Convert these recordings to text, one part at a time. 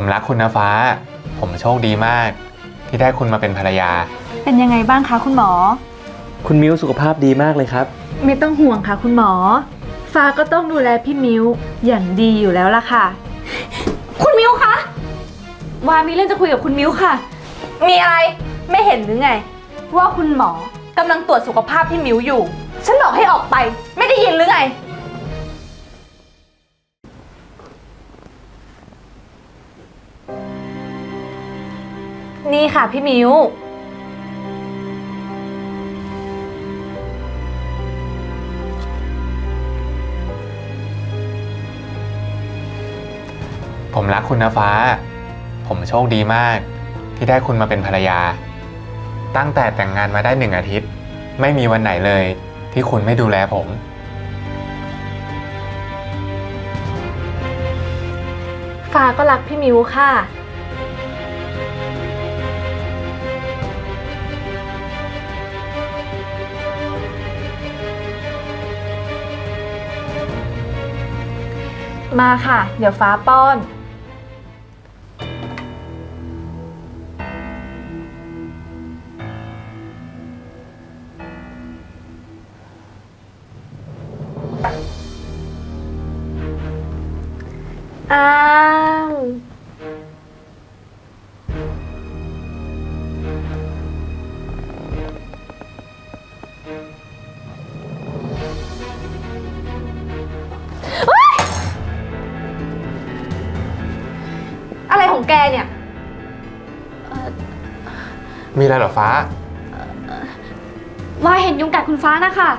ผมรักคุณนะฟ้า ผมโชคดีมาก ที่ได้คุณมาเป็นภรรยา เป็นยังไงบ้างคะคุณหมอ คุณมิ้วสุขภาพดีมากเลยครับ ไม่ต้องห่วงค่ะคุณหมอ ฟ้าก็ต้องดูแลพี่มิ้วอย่างดีอยู่แล้วล่ะค่ะ คุณมิ้วคะ วามีเรื่องจะคุยกับคุณมิ้วค่ะ มีอะไรไม่เห็นหรือไง ว่าคุณหมอกำลังตรวจสุขภาพพี่มิ้วอยู่ ฉันบอกให้ออกไป ไม่ได้ยินหรือไง นี่ค่ะพี่มิ้วผมรักคุณนะฟ้า ผมโชคดีมาก ที่ได้คุณมาเป็นภรรยา ตั้งแต่แต่งงานมาได้หนึ่งอาทิตย์ ไม่มีวันไหนเลย ที่คุณไม่ดูแลผม ฟ้าก็รักพี่มิวค่ะ มาค่ะ เดี๋ยวฟ้าป้อน มีอะไรเหรอฟ้า ว่าเห็นยุงกัดคุณฟ้านะคะ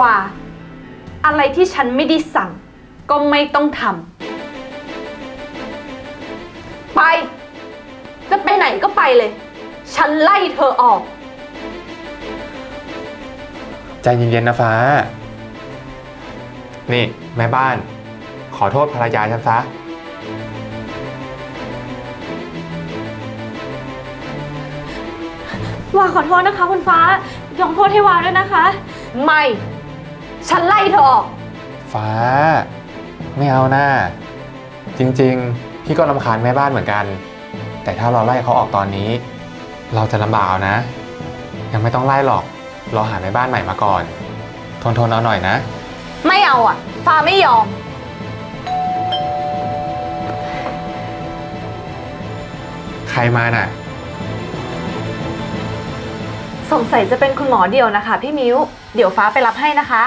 ว่า อะไรที่ฉันไม่ได้สั่ง ก็ไม่ต้องทำไป จะไปไหนก็ไปเลย ฉันไล่เธอออก ใจเย็นๆนะฟ้า นี่แม่บ้าน ขอโทษภรรยาฉันซะ ว่าขอโทษนะคะ คุณฟ้ายกโทษให้วาด้วยนะคะ ไม่ ฉันไล่เธอออก ฟ้า ไม่เอาหน้า จริงๆ พี่ก็รำคาญแม่บ้านเหมือนกัน แต่ถ้าเราไล่เขาออกตอนนี้ เราจะลำบากเอานะ ยังไม่ต้องไล่หรอกรอหาแม่บ้านใหม่มาก่อน ทนทนๆเอาหน่อยนะ ไม่เอาอะ ฟ้าไม่ยอม ใครมาน่ะ สงสัยจะเป็นคุณหมอเดียวนะคะ พี่มิ้ว เดี๋ยวฟ้าไปรับให้นะคะ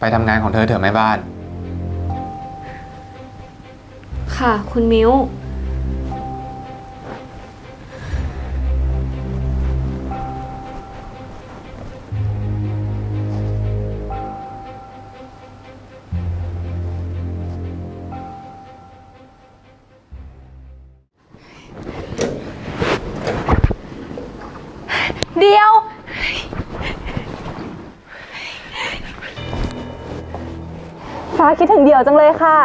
ไปทำงานของเธอเถอะแม่บ้าน ค่ะ คุณมิ้ว ยวจังเลยค่ะ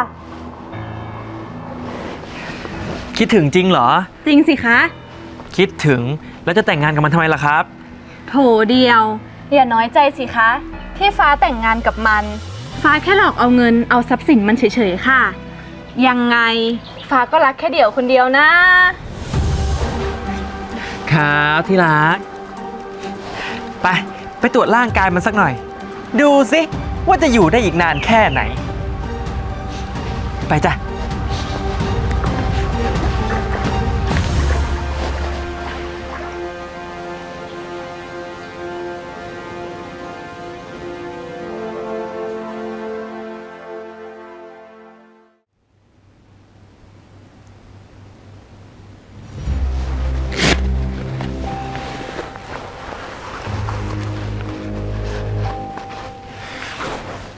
คิดถึงจริงเหรอ จริงสิคะ คิดถึงแล้วจะแต่งงานกับมันทำไมล่ะครับ โถเดียว อย่าน้อยใจสิคะ ที่ฟ้าแต่งงานกับมัน ฟ้าแค่หลอกเอาเงินเอาทรัพย์สินมันเฉยๆค่ะ ยังไงฟ้าก็รักแค่เดี่ยวคนเดียวนะ ครับที่รัก ไป ไปตรวจร่างกายมันสักหน่อย ดูสิว่าจะอยู่ได้อีกนานแค่ไหน ไปจ้ะ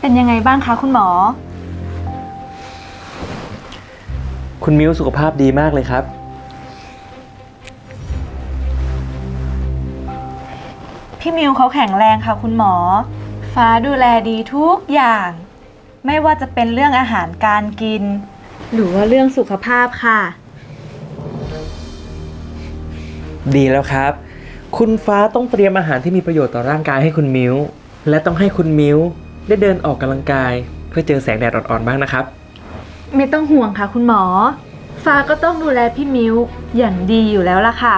เป็นยังไงบ้างคะคุณหมอ คุณมิ้วสุขภาพดีมากเลยครับ พี่มิวเขาแข็งแรงค่ะคุณหมอ ฟ้าดูแลดีทุกอย่าง ไม่ว่าจะเป็นเรื่องอาหารการกิน หรือว่าเรื่องสุขภาพค่ะ ดีแล้วครับ คุณฟ้าต้องเตรียมอาหารที่มีประโยชน์ต่อร่างกายให้คุณมิ้ว และต้องให้คุณมิ้วได้เดินออกกำลังกาย เพื่อเจอแสงแดดอ่อนๆบ้างนะครับ ไม่ต้องห่วงค่ะคุณหมอ ฟ้าก็ต้องดูแลพี่มิ้วอย่างดีอยู่แล้วล่ะค่ะ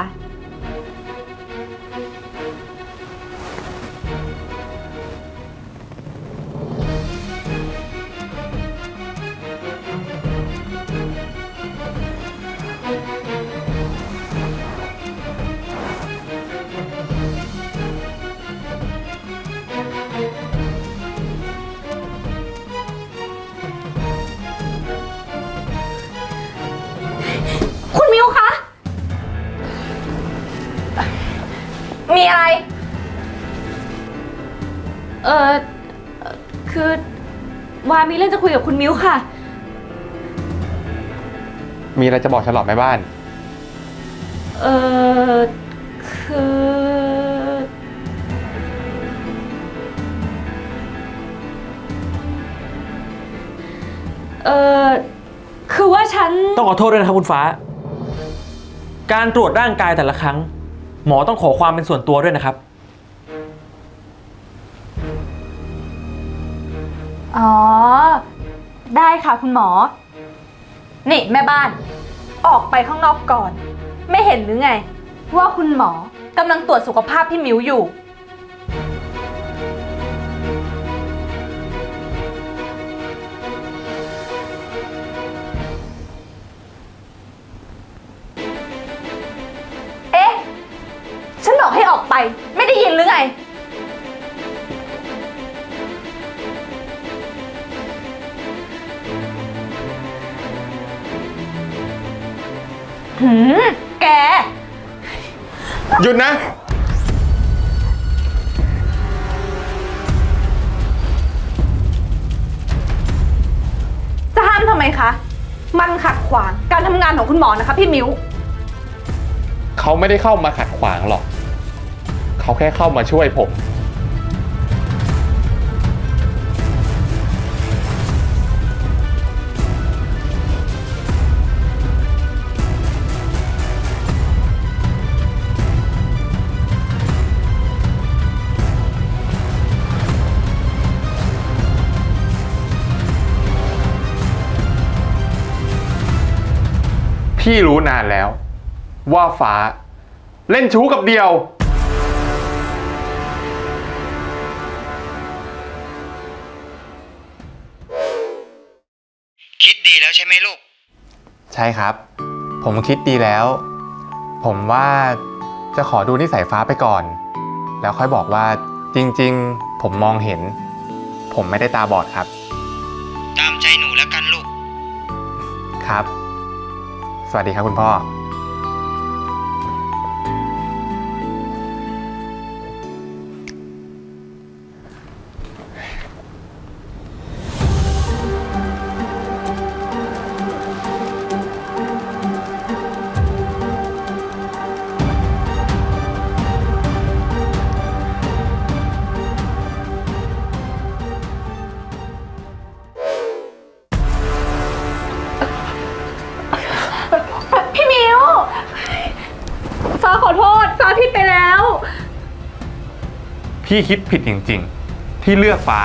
วามีเรื่องจะคุยกับคุณมิวค่ะ มีอะไรจะบอกฉันหรอแม่บ้าน เออคือ เออคือว่าฉัน ต้องขอโทษด้วยนะครับคุณฟ้า การตรวจร่างกายแต่ละครั้ง หมอต้องขอความเป็นส่วนตัวด้วยนะครับ อ๋อ ได้ค่ะคุณหมอ นี่แม่บ้าน ออกไปข้างนอกก่อน ไม่เห็นหรือไง ว่าคุณหมอกำลังตรวจสุขภาพพี่มิวอยู่ เอ๊ะ ฉันบอกให้ออกไป ไม่ได้ยินหรือไง หืมแก หยุดนะ จะห้ามทำไมคะ มันขัดขวางการทำงานของคุณหมอนะคะพี่มิว เขาไม่ได้เข้ามาขัดขวางหรอก เขาแค่เข้ามาช่วยผม พี่รู้นานแล้ว ว่าฟ้า เล่นชู้กับเดียว คิดดีแล้วใช่ไหมลูก ใช่ครับ ผมคิดดีแล้ว ผมว่าจะขอดูนิสัยฟ้าไปก่อน แล้วค่อยบอกว่าจริงๆ ผมมองเห็น ผมไม่ได้ตาบอดครับ ตามใจหนูแล้วกันลูก ครับ สวัสดีครับคุณพ่อ พี่ไปแล้ว พี่คิดผิดจริงๆ ที่เลือกฟ้า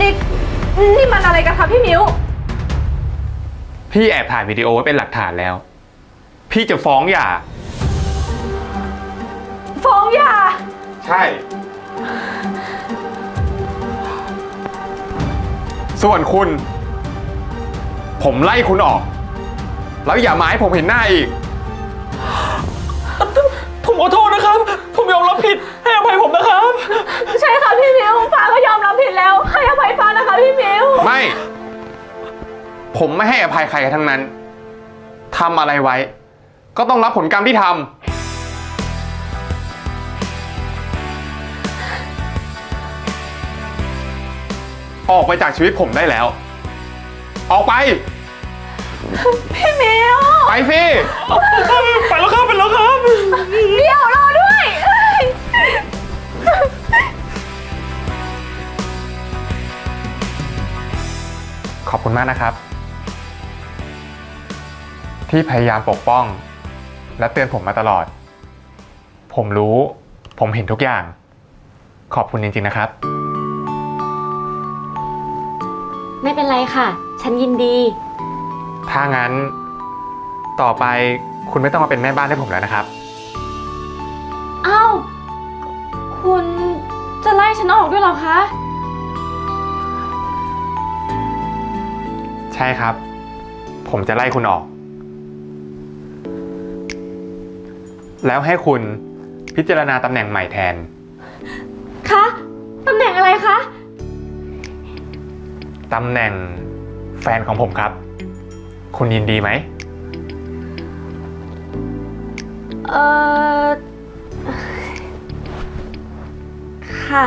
นี่นี่มันอะไรกันคะพี่มิว พี่แอบถ่ายวิดีโอไว้เป็นหลักฐานแล้ว พี่จะฟ้องหย่า ฟ้องหย่า ใช่ ส่วนคุณ ผมไล่คุณออก แล้วอย่ามาให้ผมเห็นหน้าอีก ผมขอโทษนะครับ ผมยอมรับผิด ให้อภัยผมนะครับ ใช่ค่ะพี่มิวฟ้าก็ยอมรับผิดแล้ว ให้อภัยฟ้านะคะพี่มิวไม่ ผมไม่ให้อภัยใครทั้งนั้นทำอะไรไว้ ก็ต้องรับผลกรรมที่ทำออกไปจากชีวิตผมได้แล้ว ออกไป พี่มิวไปสิไปแล้วครับไปแล้วครับเดี๋ยวรอด้วยขอบคุณมากนะครับ ที่พยายามปกป้อง และเตือนผมมาตลอด ผมรู้ ผมเห็นทุกอย่าง ขอบคุณจริงๆนะครับ ไม่เป็นไรค่ะ ฉันยินดี ถ้างั้น ต่อไปคุณไม่ต้องมาเป็นแม่บ้านให้ผมแล้วนะครับเอ้าคุณจะไล่ฉันออกด้วยเหรอคะ ใช่ครับ ผมจะไล่คุณออก แล้วให้คุณพิจารณาตำแหน่งใหม่แทน คะตำแหน่งอะไรคะ ตำแหน่งแฟนของผมครับ คุณยินดีไหม เออค่ะ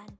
น